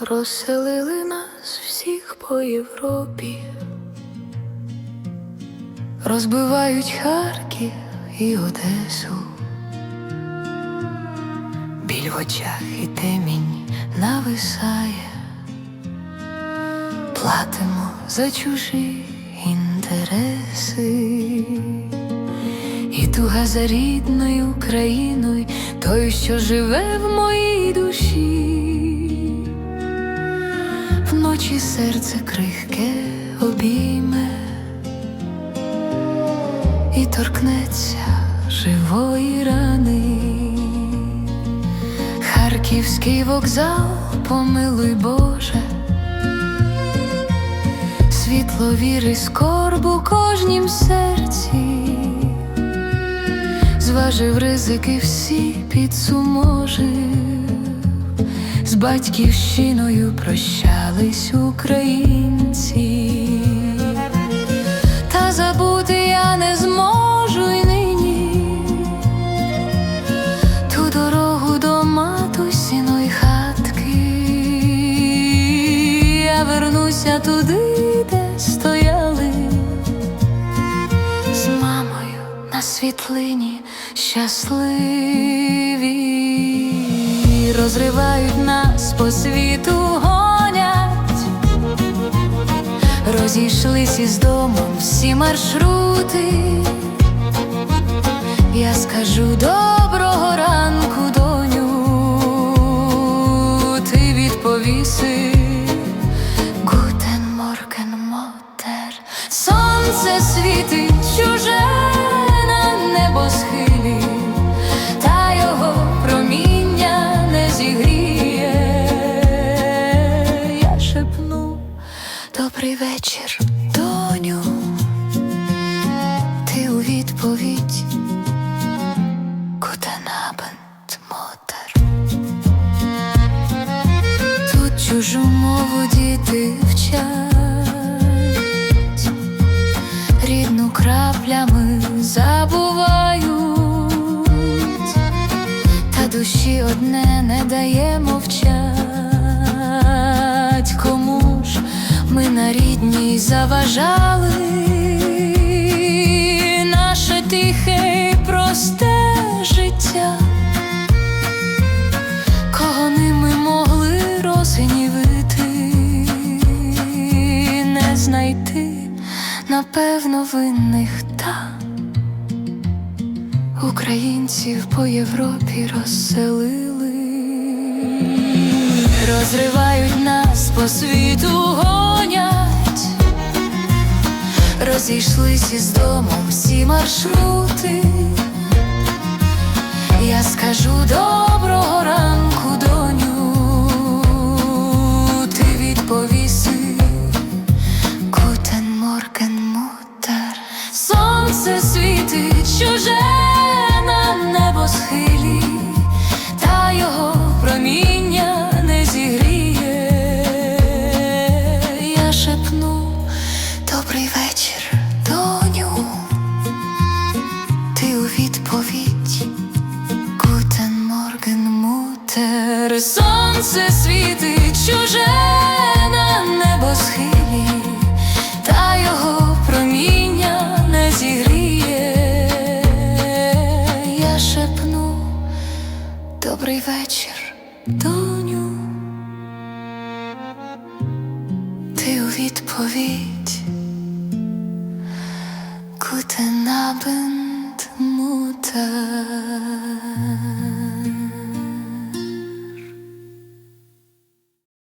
розселили нас всіх по Європі, розбивають Харків і Одесу, біль в очах і темінь нависає, платимо за чужі інтереси. І туга за рідною Україною, той, що живе в моїй душі, вночі серце крихке обійме і торкнеться живої рани. Харківський вокзал, помилуй Боже, світло віри, скорбу кожнім серці зважив ризики всі підсуможив, з батьківщиною прощались українці, та забути я не зможу й нині. Ту дорогу до матусіної хатки. Я вернуся туди, де стояли. З мамою на світлині щасливі, розривають нас по світу гонять, розійшлись із домом всі маршрути. Я скажу доброго ранку, доню, ти відповіси. Гутен Морген Мотер, сонце світить чуже добрий вечір, доню, ти у відповідь. Guten Abend, Mutter. Тут чужу мову діти вчать, рідну краплями забувають, та душі одне не дає мовчать, ми на рідній заважали. Наше тихе і просте життя кого ними могли розгнівити, не знайти, напевно, винних та українців по Європі розселили, розривають нас по світу гонять, розійшлись із домом всі маршрути. Я скажу доброго ранку, доню, ти відповіси. Гутен Морген Мутер, сонце світить чуже на небосхилі, та його проміння не зігріє. Я шепну добрий вечір, Мутер Сонце світить чуже на небосхилі, та його проміння не зігріє. Я шепну добрий вечір, доню. Ти у відповідь Guten Abend, Mutter.